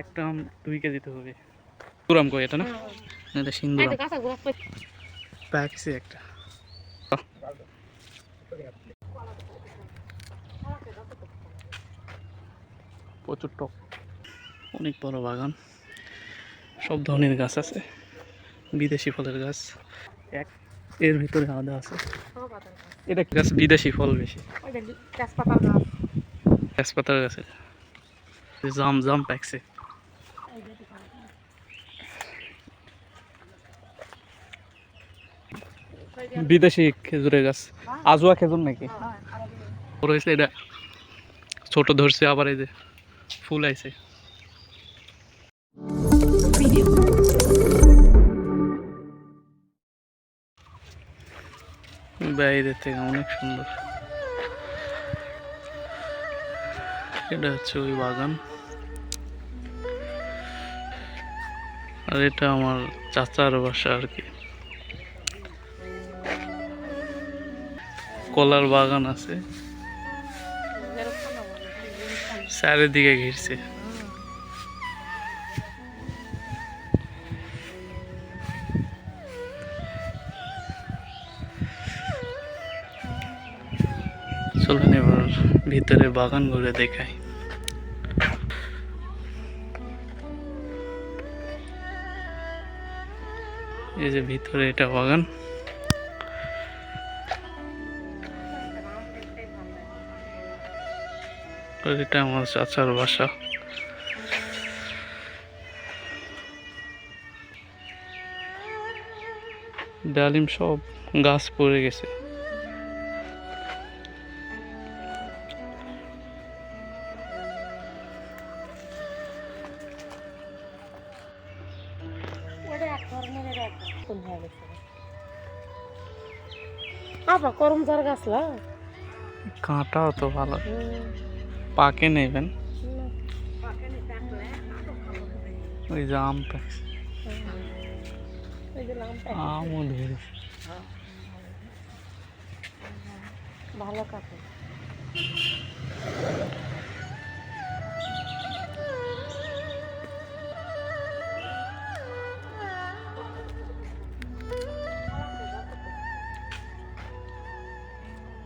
একটা আম দুই কেজিতে হবে। পুরাম কই এটা না? এটা সিন্দুরাম। প্যাকসি একটা। প্রচুর টক। অনেক বড় বাগান। সব ধরনের গাছ আছে। বিদেশি ফলের গাছ। এক এর ভিতরে আলাদা আছে। এটা গাছ? বিদেশি ফল বেশি। তেজপাতার গাছে। জাম জাম প্যাকসে বিদেশি খেজুরের গাছ। আজুয়া খেজুর নাকি? বড় এটা। ছোট ধরছে, আবার এই যে ফুল আইছে। বাইরের থেকে অনেক সুন্দর। এটা হচ্ছে ওই বাগান। আর এটা আমার চাচার বাসা আর কি। কলার বাগান আছে। চারিদিকে ঘিরছে। চলুন এবার ভিতরে বাগান ঘুরে দেখাই। এই যে ভিতরে এটা বাগান। এটা আমার চাচার বাসা। ডালিম সব গাছ পড়ে গেছে। আবার করমচার গাছ লা কাঁটাও তো ভালো। পাকে নেবেন ওই যে আম পাকছে আমও ধরেছে ভালো কাপড়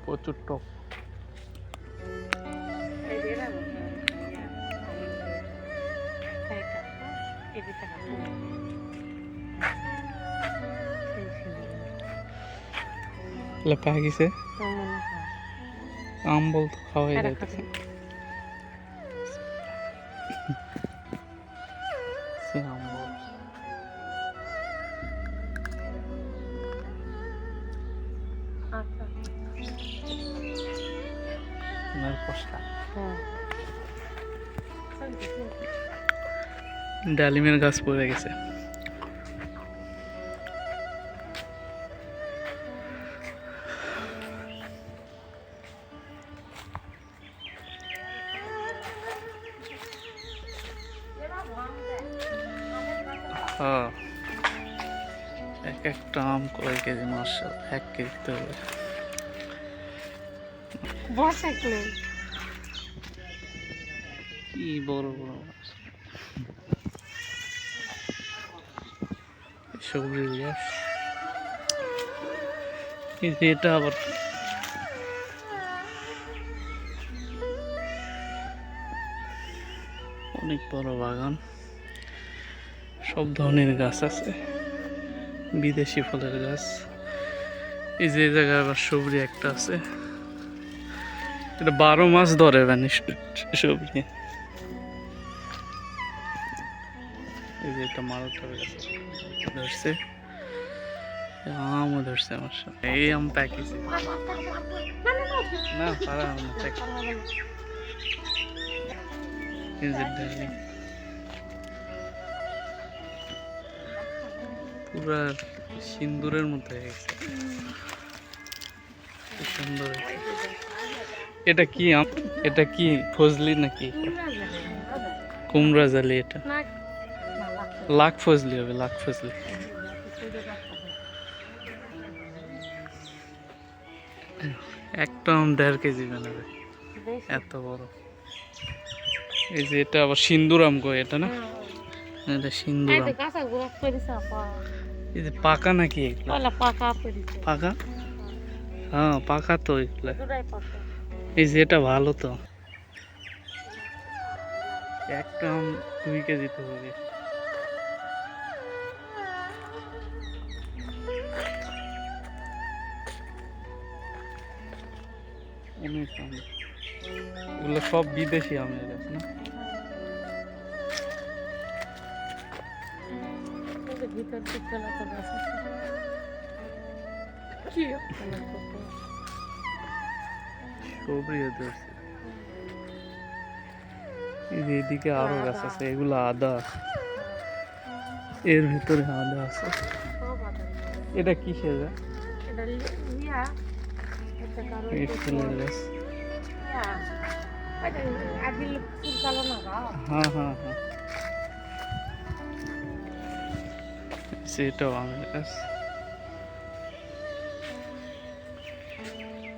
প্রচুর টক। লেপা গেছে। আম বলতো খাওয়াই যাইতেছে হ্যাঁ। ডালিমের গাছ পড়ে গেছে। হ্যাঁ। এক একটা আম কয় কেজি মাসা এক কেজি তো হবে। কি বড় বড় মাছ সবজির গাছ কিন্তু এটা আবার অনেক বড় বাগান। সব ধরনের গাছ আছে। বিদেশি ফলের গাছ। এই যে জায়গায় আবার সবজি একটা আছে। এটা বারো মাস ধরে মানে সবজি এই যে এটা মালটার গাছ। ধরছে। আমও ধরছে আমার সাথে। এই আম প্যাকেজে না পারা আম প্যাকেজ পুরা সিন্দুরের মতো হয়ে গেছে। সুন্দর এটা কি আম? এটা কি ফজলি নাকি? কুমড়া জালি এটা। লাখ ফজলি হবে লাখ ফজলি। একটা আম দেড় কেজি বানাবে। এত বড়। এই যে এটা আবার সিন্দুর আম কয় এটা না? হ্যাঁ। এটা এই সিন্দুরাম এই যে পাকা নাকি এগুলা পাকা পাকা হ্যাঁ পাকা তো এগুলা এই যে এটা ভালো তো একটা আম দুই কেজি তো হবে অনেক আম এগুলো সব বিদেশি আমের গাছ না যে ভিতর দিকে না তো গাছ আছে কি একটা কত সবই ধরছে এই যে এদিকে আরও গাছ আছে এগুলো আদা এর ভিতরে আদা আছে সব আদা এটা কিসের গাছ এটা লিয়া এটা কারও এই ফুলের গাছ আদিল ফুল কালো না গা হ্যাঁ হ্যাঁ হ্যাঁ সেটাও আমের গাছ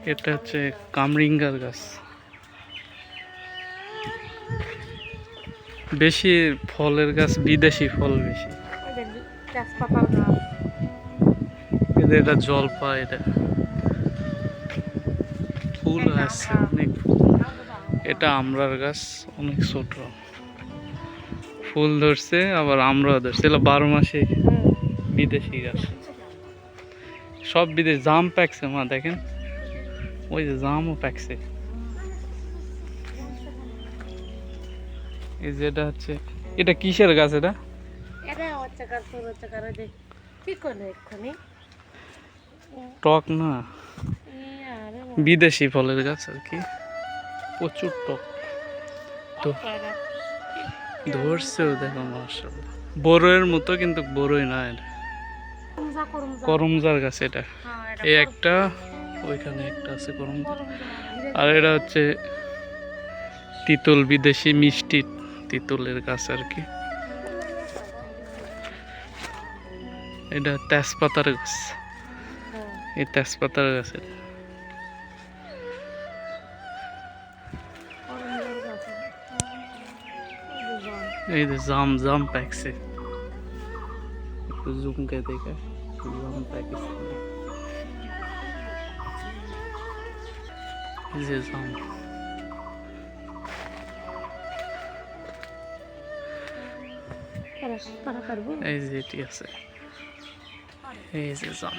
এটা হচ্ছে কামরিঙ্গার গাছ। বেশি ফলের গাছ বিদেশি ফল বেশি। এদের এটা জলপা এটা। ফুল আছে অনেক ফুল। এটা আমরার গাছ অনেক ছোট। ফুল ধরছে আবার আমরা ধরছে। এগুলো বারো মাসে বিদেশি গাছ সব বিদেশ জাম প্যাকছে মা দেখেন। ওই যে জামও প্যাকছে। এই যে এটা হচ্ছে এটা কিসের গাছ এটা? টক না? বিদেশি ফলের গাছ আর কি। প্রচুর টক। তো ধরছেও দেখো মার্শাল্লাহ বড়ের মতো কিন্তু বড়ই না এটা। করমজার গাছ এটা। হ্যাঁ এই একটা ওইখানে একটা আছে করমজা। করমজা। আর এটা হচ্ছে তিতুল বিদেশি মিষ্টি তিতুলের গাছ আর কি। এটা তেজপাতার গাছ। হ্যাঁ। এই তেজপাতার গাছ এটা। এই যে জাম। এই যে জাম জাম প্যাকছে একটু জুমকে দেখে জাম প্যাকেছে এই যে জাম তারা তারা পারব এই যে এটি আছে এই যে জাম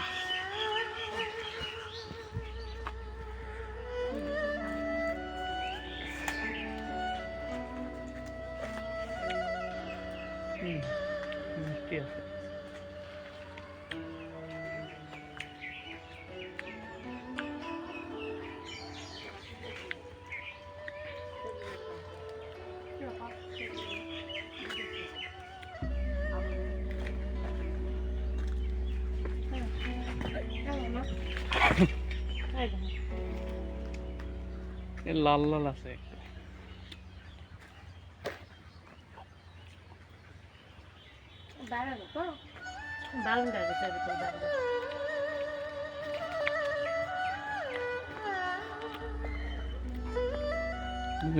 লাল লাল আছে।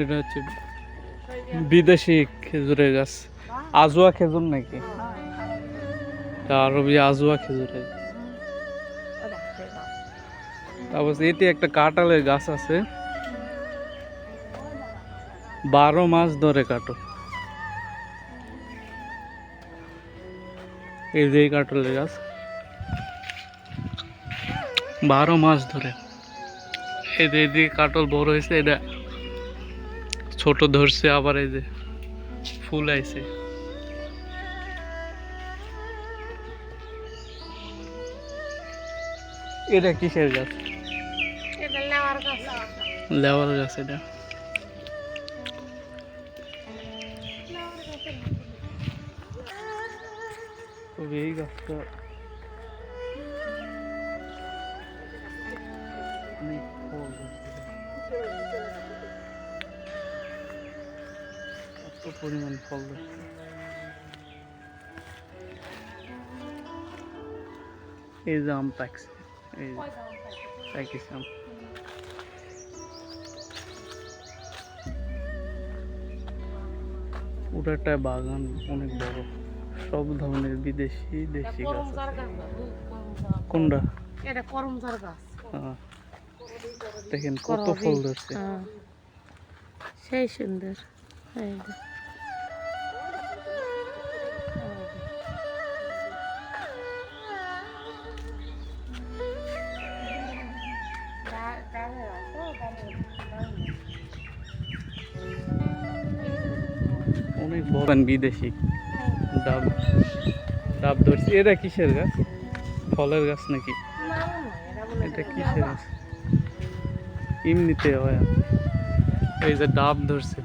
এটা হচ্ছে বিদেশি খেজুরের গাছ। আজুয়া খেজুর নাকি? আরবি আজুয়া খেজুরের গাছ। তারপর এটি একটা কাঁঠালের গাছ আছে। বারো মাস ধরে কাটো। এই যে এই গাছ। বারো মাস ধরে। এই যে এদিকে কাটল বড় হয়েছে এটা ছোট ধরছে আবার এই যে ফুল আইছে। এটা কিসের গাছ। লেওয়ার গাছ এটা। তবে এই গাছটা অনেক পরিমাণ ফল ধরছে এই যে আম পাকছে এই যে আম। পুরাটা বাগান অনেক বড়। সব ধরনের বিদেশি দেশি গাছ। কোনটা এটা করমচার গাছ দেখেন কত। ফুল ধরছে হ্যাঁ। সেই সুন্দর অনেক বড় বিদেশি ডাব ডাব ধরছি। এটা কিসের গাছ? ফলের গাছ নাকি? এটা কিসের গাছ? এমনিতে হয়। এই যে ডাব ধরছে।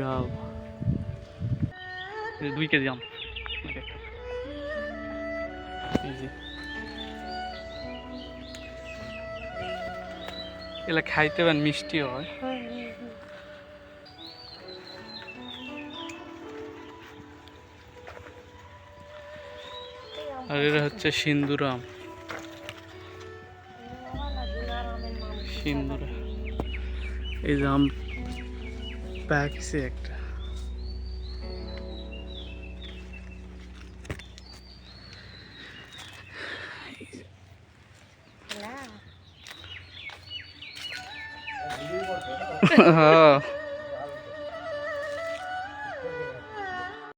ডাব। দুই কেজি আম। এগুলা খাইতে পারেন মিষ্টি হয়। আর এটা হচ্ছে সিন্দুর আম। সিন্দুর এই যে আম একটা। uh,